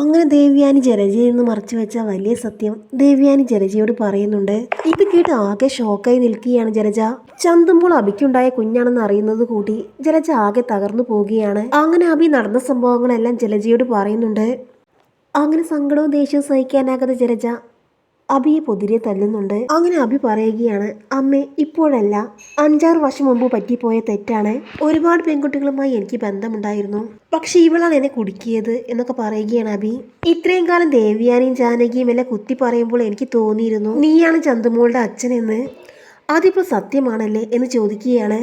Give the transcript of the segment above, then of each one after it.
അങ്ങനെ ദേവ്യാനി ജലജയിൽ നിന്ന് മറച്ചു വെച്ച വലിയ സത്യം ദേവ്യാനി ജലജയോട് പറയുന്നുണ്ട്. ഇത് കേട്ട് ആകെ ഷോക്കായി നിൽക്കുകയാണ് ജലജ. ചന്തുമ്പോൾ അഭിക്കുണ്ടായ കുഞ്ഞാണെന്ന് അറിയുന്നത് കൂടി ജലജ ആകെ തകർന്നു പോവുകയാണ്. അങ്ങനെ അബി നടന്ന സംഭവങ്ങളെല്ലാം ജലജയോട് പറയുന്നുണ്ട്. അങ്ങനെ സങ്കടവും ദേഷ്യവും സഹിക്കാനാകാതെ ജലജ അബിയെ പൊതിരെ തല്ലുന്നുണ്ട്. അങ്ങനെ അബി പറയുകയാണ് അമ്മേ ഇപ്പോഴല്ല. അഞ്ചാറ് വർഷം മുമ്പ് പറ്റിപ്പോയ തെറ്റാണ്. ഒരുപാട് പെൺകുട്ടികളുമായി എനിക്ക് ബന്ധമുണ്ടായിരുന്നു. പക്ഷെ ഇവളാണ് എന്നെ കുടുക്കിയത് എന്നൊക്കെ പറയുകയാണ് അബി. ഇത്രയും കാലം ദേവിയാനിയും ജാനകിയും എല്ലാം കുത്തി പറയുമ്പോൾ എനിക്ക് തോന്നിയിരുന്നു നീയാണ് ചന്തുമോളുടെ അച്ഛനെന്ന്. അതിപ്പോൾ സത്യമാണല്ലേ? എന്ന് ചോദിക്കുകയാണ്.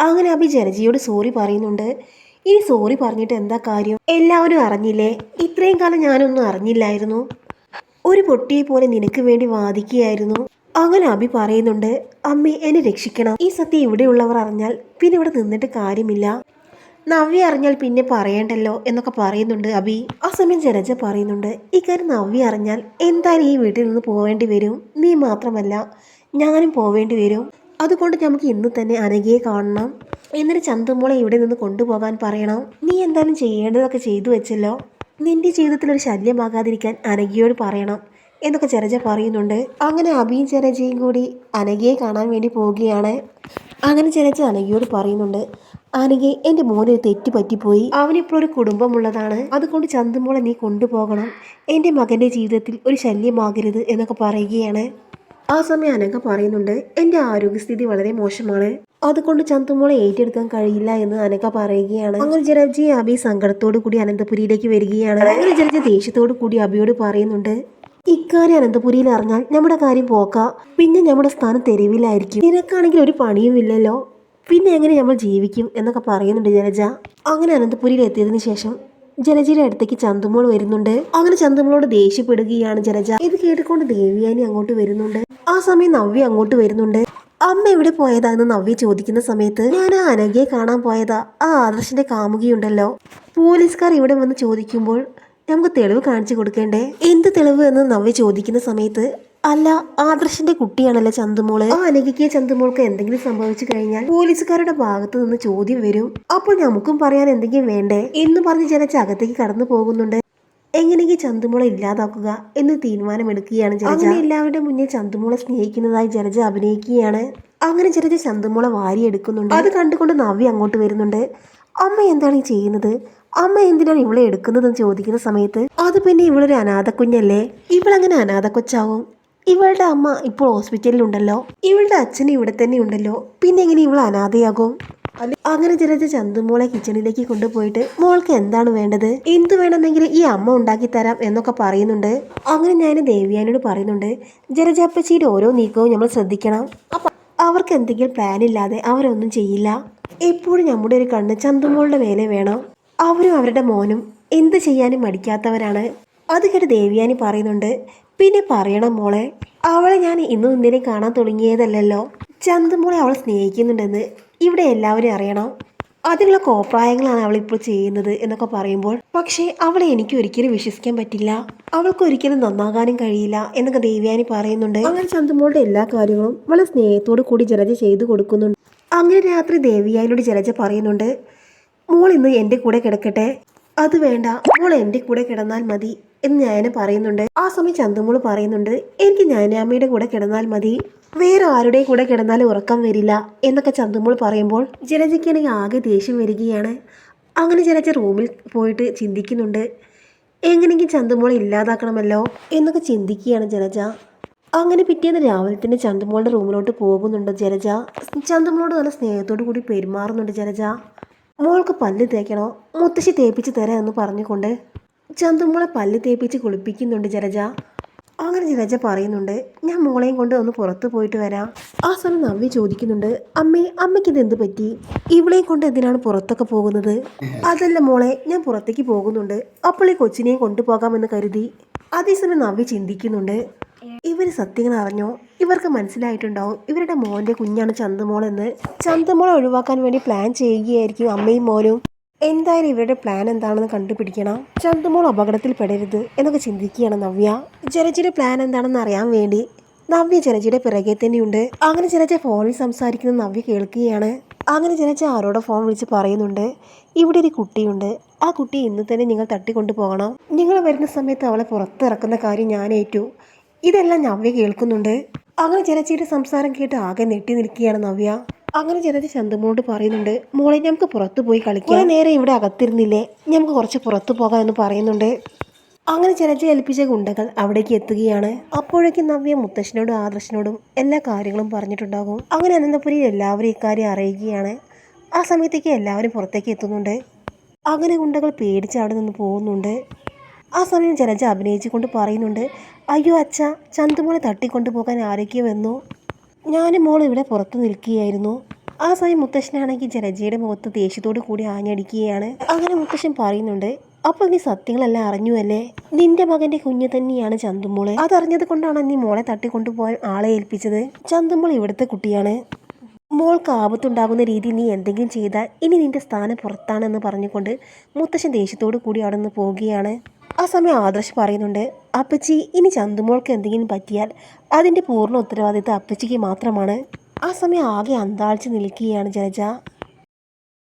അങ്ങനെ അബി ജനജിയോട് സോറി പറയുന്നുണ്ട്. ഇനി സോറി പറഞ്ഞിട്ട് എന്താ കാര്യം? എല്ലാവരും അറിഞ്ഞില്ലേ? ഇത്രയും കാലം ഞാനൊന്നും അറിഞ്ഞില്ലായിരുന്നു. ഒരു പൊട്ടിയെ പോലെ നിനക്ക് വേണ്ടി വാദിക്കുകയായിരുന്നു. അങ്ങനെ അബി പറയുന്നുണ്ട് അമ്മി എന്നെ രക്ഷിക്കണം. ഈ സത്യം ഇവിടെയുള്ളവർ അറിഞ്ഞാൽ പിന്നെ ഇവിടെ നിന്നിട്ട് കാര്യമില്ല. നവ്യ അറിഞ്ഞാൽ പിന്നെ പറയണ്ടല്ലോ എന്നൊക്കെ പറയുന്നുണ്ട് അബി. ആ സമയം ജനജ പറയുന്നുണ്ട് ഇക്കാര്യം നവ്യ അറിഞ്ഞാൽ എന്തായാലും ഈ വീട്ടിൽ നിന്ന് പോവേണ്ടി വരും. നീ മാത്രമല്ല ഞാനും പോവേണ്ടി വരും. അതുകൊണ്ട് നമുക്ക് ഇന്ന് തന്നെ അനഘയെ കാണണം. എന്നിട്ട് ചന്തുമോളെ ഇവിടെ നിന്ന് കൊണ്ടുപോകാൻ പറയണം. നീ എന്തായാലും ചെയ്യേണ്ടതൊക്കെ ചെയ്തു വെച്ചല്ലോ. നിന്റെ ജീവിതത്തിൽ ഒരു ശല്യമാകാതിരിക്കാൻ അനഘയോട് പറയണം എന്നൊക്കെ ചെറുജ പറയുന്നുണ്ട്. അങ്ങനെ അബിയും ചെറുജയും കൂടി അനഘയെ കാണാൻ വേണ്ടി പോവുകയാണ്. അങ്ങനെ ചെറുജ അനഘയോട് പറയുന്നുണ്ട് അനഘെ എന്റെ മോനൊരു തെറ്റ് പറ്റിപ്പോയി. അവനിപ്പോൾ ഒരു കുടുംബമുള്ളതാണ്. അതുകൊണ്ട് ചന്തുമോളെ നീ കൊണ്ടുപോകണം. എന്റെ മകന്റെ ജീവിതത്തിൽ ഒരു ശല്യമാകരുത് എന്നൊക്കെ പറയുകയാണ്. ആ സമയം അനഘ പറയുന്നുണ്ട് എന്റെ ആരോഗ്യസ്ഥിതി വളരെ മോശമാണ്. അതുകൊണ്ട് ചന്തുമോളെ ഏറ്റെടുക്കാൻ കഴിയില്ല എന്ന് അനക്ക പറയുകയാണ്. അങ്ങനെ ജലജി അബി സങ്കടത്തോടു കൂടി അനന്തപുരിയിലേക്ക് വരികയാണ്. അങ്ങനെ ജലജ ദേഷ്യത്തോടു കൂടി അബിയോട് പറയുന്നുണ്ട് ഇക്കാര്യം അനന്തപുരിയിൽ അറിഞ്ഞാൽ നമ്മുടെ കാര്യം പോക്ക. പിന്നെ നമ്മുടെ സ്ഥാനം തെരുവിലായിരിക്കും. നിനക്കാണെങ്കിൽ ഒരു പണിയും ഇല്ലല്ലോ. പിന്നെ എങ്ങനെ നമ്മൾ ജീവിക്കും? എന്നൊക്കെ പറയുന്നുണ്ട് ജലജ. അങ്ങനെ അനന്തപുരിയിൽ എത്തിയതിനു ശേഷം ജലജയുടെ അടുത്തേക്ക് ചന്തുമോൾ വരുന്നുണ്ട്. അങ്ങനെ ചന്തുമോളോട് ദേഷ്യപ്പെടുകയാണ് ജലജ. ഇത് കേട്ടുകൊണ്ട് ദേവിയാനി അങ്ങോട്ട് വരുന്നുണ്ട്. ആ സമയം നവ്യ അങ്ങോട്ട് വരുന്നുണ്ട്. അമ്മ എവിടെ പോയതാ എന്ന് നവ്യ ചോദിക്കുന്ന സമയത്ത് ഞാൻ ആ അനഘയെ കാണാൻ പോയതാ. ആ ആദർശന്റെ കാമുകിയുണ്ടല്ലോ. പോലീസുകാർ ഇവിടെ വന്ന് ചോദിക്കുമ്പോൾ നമുക്ക് തെളിവ് കാണിച്ചു കൊടുക്കേണ്ടേ? എന്ത് തെളിവ്? എന്ന് നവ്യ ചോദിക്കുന്ന സമയത്ത് അല്ല ആദർശന്റെ കുട്ടിയാണല്ലോ ചന്തുമോൾ. ആ അനഘയ്ക്ക് ചന്തുമോൾക്ക് എന്തെങ്കിലും സംഭവിച്ചു കഴിഞ്ഞാൽ പോലീസുകാരുടെ ഭാഗത്ത് നിന്ന് ചോദ്യം വരും. അപ്പോൾ നമുക്കും പറയാൻ എന്തെങ്കിലും വേണ്ടേ? എന്ന് പറഞ്ഞ് ജനച്ച അകത്തേക്ക് കടന്നു പോകുന്നുണ്ട്. എങ്ങനെയെങ്കിൽ ചന്തുമോളെ ഇല്ലാതാക്കുക എന്ന് തീരുമാനമെടുക്കുകയാണ് ജലജ. അങ്ങനെ എല്ലാവരുടെ മുന്നിൽ ചന്തുമോളെ സ്നേഹിക്കുന്നതായി ജലജ അഭിനയിക്കുകയാണ്. അങ്ങനെ ജലജ ചന്തുമോളെ വാരിയെടുക്കുന്നുണ്ട്. അത് കണ്ടുകൊണ്ട് നവ്യ അങ്ങോട്ട് വരുന്നുണ്ട്. അമ്മ എന്താണ് ഈ ചെയ്യുന്നത്? അമ്മ എന്തിനാണ് ഇവളെ എടുക്കുന്നതെന്ന് ചോദിക്കുന്ന സമയത്ത് അത് പിന്നെ ഇവളൊരു അനാഥ കുഞ്ഞല്ലേ ഇവളങ്ങനെ അനാഥ കൊച്ചാവും ഇവളുടെ അമ്മ ഇപ്പോൾ ഹോസ്പിറ്റലിലുണ്ടല്ലോ. ഇവളുടെ അച്ഛനും ഇവിടെ തന്നെ ഉണ്ടല്ലോ. പിന്നെ എങ്ങനെ ഇവൾ അനാഥയാകും? അങ്ങനെ ജലജ ചന്തുമോളെ കിച്ചണിലേക്ക് കൊണ്ടുപോയിട്ട് മോൾക്ക് എന്താണ് വേണ്ടത്? എന്ത് വേണമെന്നെങ്കിൽ ഈ അമ്മ ഉണ്ടാക്കി തരാം എന്നൊക്കെ പറയുന്നുണ്ട്. അങ്ങനെ ഞാൻ ദേവിയാനോട് പറയുന്നുണ്ട് ജലജാപ്പച്ചിയുടെ ഓരോ നീക്കവും നമ്മൾ ശ്രദ്ധിക്കണം. അപ്പൊ അവർക്ക് എന്തെങ്കിലും പ്ലാൻ ഇല്ലാതെ അവരൊന്നും ചെയ്യില്ല. എപ്പോഴും നമ്മുടെ ഒരു കണ്ണ് ചന്തുമോളുടെ മേലെ വേണം. അവരും അവരുടെ മോനും എന്ത് ചെയ്യാനും മടിക്കാത്തവരാണ്. അത് കേട്ട് ദേവിയാനി പറയുന്നുണ്ട് പിന്നെ പറയണം മോളെ അവളെ ഞാൻ ഇന്നും ഇന്നലെ കാണാൻ തുടങ്ങിയതല്ലല്ലോ. ചന്തുമോളെ അവൾ സ്നേഹിക്കുന്നുണ്ടെന്ന് ഇവിടെ എല്ലാവരും അറിയണം? അതിനുള്ള കോപ്രായങ്ങളാണ് അവൾ ഇപ്പോൾ ചെയ്യുന്നത് എന്നൊക്കെ പറയുമ്പോൾ പക്ഷേ അവളെ എനിക്ക് ഒരിക്കലും വിശ്വസിക്കാൻ പറ്റില്ല. അവൾക്ക് ഒരിക്കലും നന്നാകാനും കഴിയില്ല എന്നൊക്കെ ദേവ്യാനി പറയുന്നുണ്ട്. അങ്ങനെ ചന്തുമോളുടെ എല്ലാ കാര്യങ്ങളും വളരെ സ്നേഹത്തോടു കൂടി ജലജ ചെയ്തു കൊടുക്കുന്നുണ്ട്. അങ്ങനെ രാത്രി ദേവിയാനിയോട് ജലജ പറയുന്നുണ്ട് മോൾ ഇന്ന് എന്റെ കൂടെ കിടക്കട്ടെ. അത് വേണ്ട മോൾ എന്റെ കൂടെ കിടന്നാൽ മതി. എന്ന് ഞാൻ പറയുന്നുണ്ട്. ആ സമയം ചന്തുമോൾ പറയുന്നുണ്ട് എനിക്ക് ഞാനാമ്മയുടെ കൂടെ കിടന്നാൽ മതി. വേറെ ആരുടെയും കൂടെ കിടന്നാൽ ഉറക്കം വരില്ല എന്നൊക്കെ ചന്തുമോൾ പറയുമ്പോൾ ജലജയ്ക്കാണെങ്കിൽ ആകെ ദേഷ്യം വരികയാണ്. അങ്ങനെ ജലജ റൂമിൽ പോയിട്ട് ചിന്തിക്കുന്നുണ്ട് എങ്ങനെയെങ്കിലും ചന്തുമോളെ ഇല്ലാതാക്കണമല്ലോ എന്നൊക്കെ ചിന്തിക്കുകയാണ് ജലജ. അങ്ങനെ പിറ്റേന്ന് രാവിലെ തന്നെ ചന്തുമോളുടെ റൂമിലോട്ട് പോകുന്നുണ്ട് ജലജ. ചന്തുമോളോട് നല്ല സ്നേഹത്തോടു കൂടി പെരുമാറുന്നുണ്ട് ജലജ. മോൾക്ക് പല്ല് തേക്കണോ? മുത്തശ്ശി തേപ്പിച്ച് തരാം എന്ന് പറഞ്ഞുകൊണ്ട് ചന്തുമോളെ പല്ല് തേപ്പിച്ച് കുളിപ്പിക്കുന്നുണ്ട് ജലജ. അങ്ങനെ ജലജ പറയുന്നുണ്ട് ഞാൻ മോളെയും കൊണ്ട് ഒന്ന് പുറത്ത് പോയിട്ട് വരാം. ആ സമയം നവ്യ ചോദിക്കുന്നുണ്ട് അമ്മേ അമ്മയ്ക്ക് ഇത് എന്ത് പറ്റി? ഇവളെയും കൊണ്ട് എന്തിനാണ് പുറത്തൊക്കെ പോകുന്നത്? അതല്ല മോളെ ഞാൻ പുറത്തേക്ക് പോകുന്നുണ്ട്. അപ്പോൾ ഈ കൊച്ചിനെയും കൊണ്ടുപോകാമെന്ന് കരുതി. അതേസമയം നവ്യ ചിന്തിക്കുന്നുണ്ട് ഇവർ സത്യങ്ങൾ അറിഞ്ഞോ? ഇവർക്ക് മനസ്സിലായിട്ടുണ്ടാവും ഇവരുടെ മോന്റെ കുഞ്ഞാണ് ചന്തുമോളെന്ന്. ചന്തുമോളെ ഒഴിവാക്കാൻ വേണ്ടി പ്ലാൻ ചെയ്യുകയായിരിക്കും അമ്മയും മോനും. എന്തായാലും ഇവരുടെ പ്ലാൻ എന്താണെന്ന് കണ്ടുപിടിക്കണം. ചന്ദമോൾ അപകടത്തിൽ പെടരുത് എന്നൊക്കെ ചിന്തിക്കുകയാണ് നവ്യ. ജലജിയുടെ പ്ലാൻ എന്താണെന്ന് അറിയാൻ വേണ്ടി നവ്യ ജലജിയുടെ പിറകെ തന്നെയുണ്ട്. അങ്ങനെ ജലജ ഫോണിൽ സംസാരിക്കുന്ന നവ്യ കേൾക്കുകയാണ്. അങ്ങനെ ജലജ ആരോടോ ഫോൺ വിളിച്ച് പറയുന്നുണ്ട്. ഇവിടെ ഒരു കുട്ടിയുണ്ട്. ആ കുട്ടി ഇന്ന് തന്നെ നിങ്ങൾ തട്ടിക്കൊണ്ടു പോകണം നിങ്ങൾ വരുന്ന സമയത്ത് അവളെ പുറത്തിറക്കുന്ന കാര്യം ഞാൻ ഏറ്റു. ഇതെല്ലാം നവ്യ കേൾക്കുന്നുണ്ട്. അങ്ങനെ ജലജയുടെ സംസാരം കേട്ട് ആകെ നെട്ടി നിൽക്കുകയാണ് നവ്യ. അങ്ങനെ ചെന്നിട്ട് ചന്തുമോട് പറയുന്നുണ്ട് മോളെ നമുക്ക് പുറത്തു പോയി കളിക്കാം. നേരെ ഇവിടെ അകത്തിരുന്നില്ലേ? നമുക്ക് കുറച്ച് പുറത്തു പോകാം എന്ന് പറയുന്നുണ്ട്. അങ്ങനെ ജലജ ഏൽപ്പിച്ച ഗുണ്ടകൾ അവിടേക്ക് എത്തുകയാണ്. അപ്പോഴേക്കും നവ്യ മുത്തശ്ശനോടും ആദർശനോടും എല്ലാ കാര്യങ്ങളും പറഞ്ഞിട്ടുണ്ടാകും. അങ്ങനെ അനന്തപുരിയിൽ എല്ലാവരും ഇക്കാര്യം അറിയുകയാണ്. ആ സമയത്തേക്ക് എല്ലാവരും പുറത്തേക്ക് എത്തുന്നുണ്ട്. അങ്ങനെ ഗുണ്ടകൾ പേടിച്ച് അവിടെ നിന്ന് പോകുന്നുണ്ട്. ആ സമയം ജലജ അഭിനയിച്ചുകൊണ്ട് പറയുന്നുണ്ട് അയ്യോ അച്ഛ ചന്തുമോളെ തട്ടിക്കൊണ്ടു പോകാൻ ആരൊക്കെയോ വന്നു. ഞാനും മോൾ ഇവിടെ പുറത്ത് നിൽക്കുകയായിരുന്നു. ആ സമയം മുത്തശ്ശനാണെങ്കിൽ ജനജയുടെ മുഖത്ത് ദേഷ്യത്തോടു കൂടി ആഞ്ഞടിക്കുകയാണ്. അങ്ങനെ മുത്തശ്ശൻ പറയുന്നുണ്ട് അപ്പോൾ നീ സത്യങ്ങളെല്ലാം അറിഞ്ഞുവല്ലേ നിന്റെ മകന്റെ കുഞ്ഞ് തന്നെയാണ് ചന്തുമോൾ അതറിഞ്ഞത് കൊണ്ടാണ് നീ മോളെ തട്ടിക്കൊണ്ടുപോകാൻ ആളെ ഏൽപ്പിച്ചത്. ചന്തുമോൾ ഇവിടുത്തെ കുട്ടിയാണ്. മോൾക്ക് ആപത്തുണ്ടാകുന്ന രീതി നീ എന്തെങ്കിലും ചെയ്താൽ ഇനി നിന്റെ സ്ഥാനം പുറത്താണെന്ന് പറഞ്ഞുകൊണ്ട് മുത്തശ്ശൻ ദേഷ്യത്തോടു കൂടി അവിടെ നിന്ന് പോവുകയാണ്. സമയം ആദർശ് പറയുന്നുണ്ട് അപ്പച്ചി ഇനി ചന്തുമോൾക്ക് എന്തെങ്കിലും പറ്റിയാൽ അതിന്റെ പൂർണ ഉത്തരവാദിത്തം അപ്പച്ചിക്ക് മാത്രമാണ്. ആ സമയം ആകെ അന്താളിച്ച് നിൽക്കുകയാണ് ജലജ.